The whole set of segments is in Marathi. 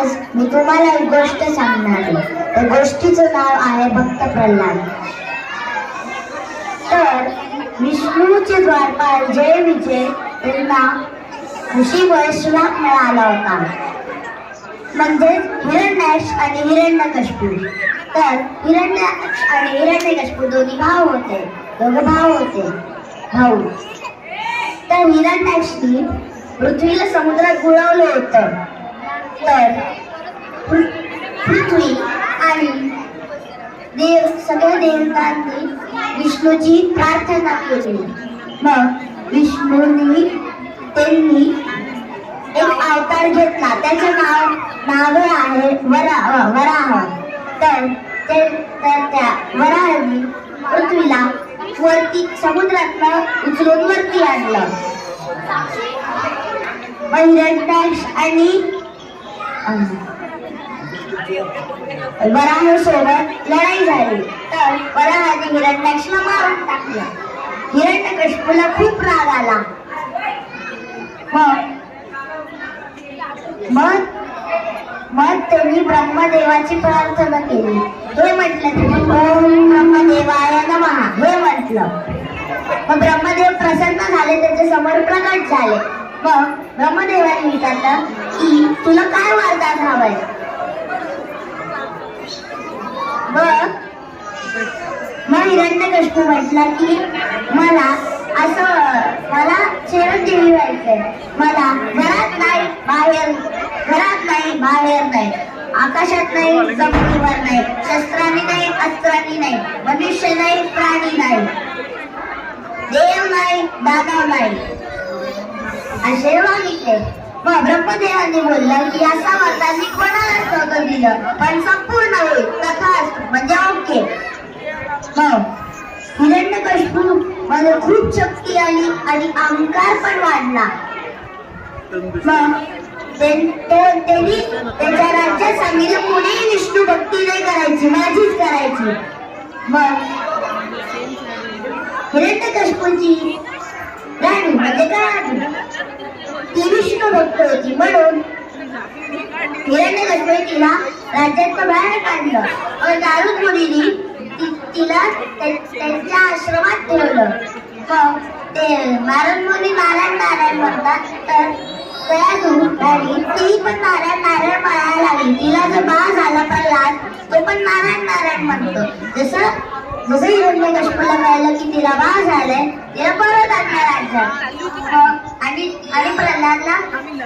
आज मी तुम्हाला एक गोष्ट सांगणार आहे. त्या गोष्टीचं नाव आहे भक्त प्रल्हाद. तर विष्णूचे द्वारपाल जय विजय यांना ऋषी श्राप मिळाला होता. म्हणजेच हिरण्याक्ष आणि हिरण्यकश्यपू. तर हिरण्याक्ष आणि हिरण्यकशपू दोन्ही भाव होते. दोघं भाव होते. भाऊ. तर हिरण्याक्षनी पृथ्वीला समुद्रात गुळवलं होतं. तर पृथ्वी आणि देव सगळ्या देवतांनी विष्णूची प्रार्थना केली. मग विष्णूंनी त्यांनी एक अवतार घेतला. त्याचे नाव नाव आहे वरा वराह. तर ते तर त्या वराहने पृथ्वीला वरती समुद्रात उचलून वरती आणलं. हिरण्याक्ष आणि अं, सोबत लढाई झाली. तर वराहाने हिरण्याक्षला मारून टाकलं. हिरण्यकश्यपूला खूप राग आला. मग? मग? मग त्यांनी ब्रह्मदेवाची प्रार्थना केली. हे म्हटलं तुम्ही ओम ब्रह्मदेवाय नमः. हे म्हटलं. मग ब्रह्मदेव प्रसन्न झाले त्याचे समोर प्रकट झाले. मग ब्रह्मदेवाने विचारलं की तुला काय वारदात हवाय? मग मग हिरण्यकश्यपू म्हटला की मला असं मला चिरंजीवी व्हायचंय. मला घरात नाही बाहेर घरात नाही बाहेर नाही. आकाशात नाही जमिनीवर नाही. शस्त्रांनी नाही अस्त्रांनी नाही. मनुष्य नाही प्राणी नाही. देव नाही दानव नाही. असे मागितले मग ब्रह्मदेवाने बोललं की असा वरदान मी कोणालाच नव्हतं दिलं? पण संपूर्ण होईल. तथा म्हणजे ओके. मग हिरण्यकश्यपू मला खूप शक्ती आली आणि अहंकार पण वाढला. मग त्यांनी त्याच्या राज्यात सांगितलं कोणीही विष्णू भक्ती नाही करायची माझीच करायची. मग हिरण्यकश्यपूची राणी. म्हणजे काय राणी? विष्णू होती म्हणून तिला राज्यात बाहेर काढलं. व दारू मुलीने तिला त्यांच्या आश्रमात ठेवलं. मग ते मारण मुली नारायण नारायण म्हणतात तर त्या राणी ती पण नारायण नारायण म्हणायला लागली. तिला जो बाळ झाला पडला तो पण नारायण नारायण म्हणतो. जसं जसं हिरण्यकश्यपूला कळलं की तिला बाळ झालंय तिला परत आणणार राज्यात. आणि आणि प्रल्हादला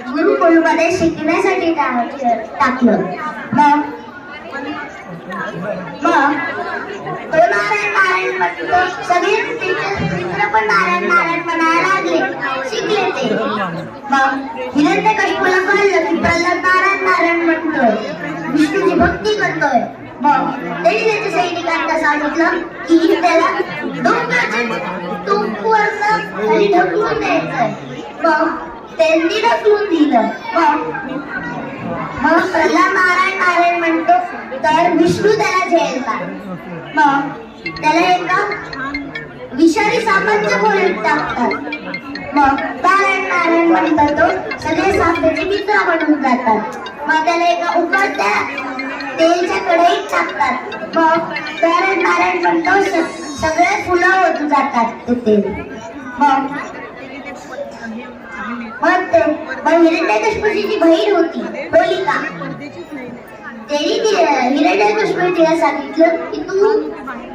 गुरुकुलमध्ये शिकण्यासाठी टाकलं. मग? मग? तो नारायण नारायण म्हणतो सगळे मित्र पण नारायण नारायण म्हणायला लागले. शिकले ते. मग? हिरण्यकश्यपूला कळलं की प्रल्हाद नारायण नारायण म्हणतोय विष्णूची भक्ती करतोय. मग? त्यांनी त्याच्या सैनिकांना सांगितलं की त्याला डोंगराच्या टोकवरनं खाली ढकलून द्यायचंय. मग त्यांनी ढकलून दिलं. मग मग प्रल्हाद नारायण नारायण म्हणतो तर विष्णू त्याला झेलला मग त्याला एका विषारी सापांच्या खोलीत टाकतात. मग नारायण नारायण म्हणतो तो सगळे साप त्याचे मित्र बनून जातात. मग त्याला एका उकडत्या तेलच्या कढईत टाकतात. मग नारायण नारायण म्हणतो सगळे फुलं होत जातात ते तेल मग मग ते मग हिरण्यकश्यपूची बहीण होती होलिका. त्यांनी ती हिरण्यकश्यपूने तिला सांगितलं की तू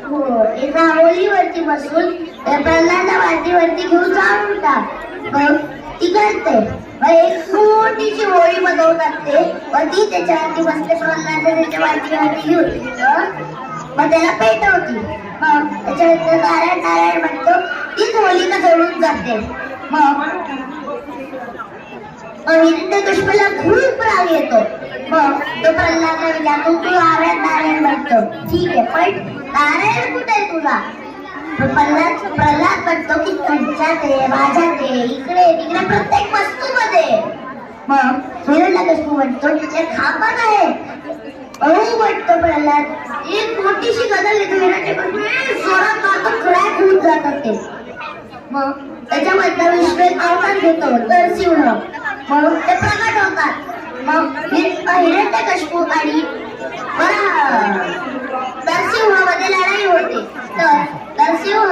हो, एका होलीवरती बसून त्या प्रल्हादला वाटीवरती घेऊन जाऊन टाक मग ती करते. मग एक मोठीची होळी बनवतात टाकते मग ती त्याच्यावरती बसते प्रल्हादला त्याच्या वाटीवरती घेऊन मग मग त्याला पेटवती. मग त्याच्यानंतर नारायण नारायण म्हणतो तीच होलिका जळून जाते. मग हिरण्यकश्यपूला खूप राग येतो. मग तो प्रल्हादला विचारतो तू नारायण नारायण म्हणतो ठीक आहे पण नारायण कुठे आहे तुझा पण प्रल्हाद प्रल्हाद म्हणतो की तुमच्यात आहे माझ्यात आहे इकडे तिकडे प्रत्येक वस्तूमध्ये. मग हिरण्यकश्यपू म्हणतो तिथे खांबात आहे. अहो म्हणतो प्रल्हाद एक मोठीशी गदल येतो हिरण्यकश्यपू जोरात मारतो क्रॅक होऊन जातात ते. मग त्याच्यामधला विष्णू एक अवतार घेतो नरसिंह मग ते प्रगट होतात मग हिरण्यकश्यपू आणि बरं. लढाई होते. तर नरसिंह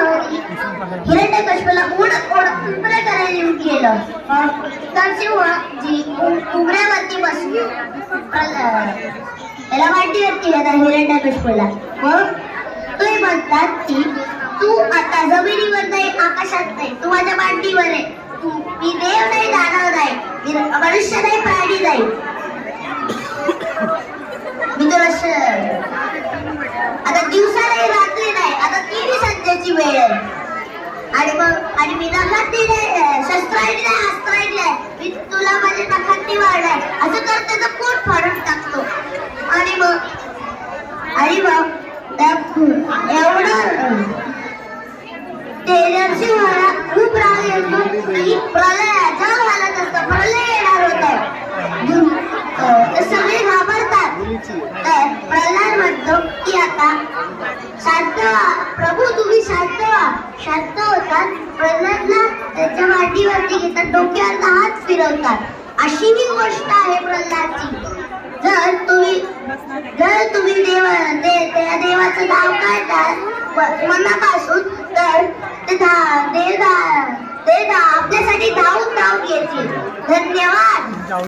हिरण्यकश्यपूला उड उड उंबरे करायला येऊन गेलं. मग नरसिंहजी उ- उंबऱ्यावरती बसली. प्रल- याला मांडीवरती घेतात हिरण्यकश्यपूला मग ते म्हणतात की तू आता जमिनीवर नाही आकाशात नाही. तू माझ्या मांडीवर आहे. तू मी देव नाही दानव नाही. मनुष्य नाही प्राणी नाही मी तुला आता दिवसा नाही रात्री नाही आता तिन्ही सध्याची वेळ आहे आणि मग आणि मी नखात नाही शस्त्र आणलंय अस्त्र आणलंय मी तुला माझ्या नखात वाढलाय असं तर त्याचं पोट फाडून टाकतो आणि मग आणि मग एवढं टेलरची वाढ प्रलय जग घालत असतं प्रलय येणार होतं सगळे घाबरतात तर प्रल्हाद म्हणतो की आता शांत व्हा प्रभू तुम्ही शांत व्हा शांत होतात प्रल्हादला त्याच्या मांडीवरती घेतात डोक्यावर हात फिरवतात अशी ही गोष्ट आहे प्रल्हादची जर तुम्ही जर तुम्ही देव दे- त्या देवाचं नाव काढता मनापासून तर ते धा देव धा- ते आपल्यासाठी धावून धावून येतील. धन्यवाद.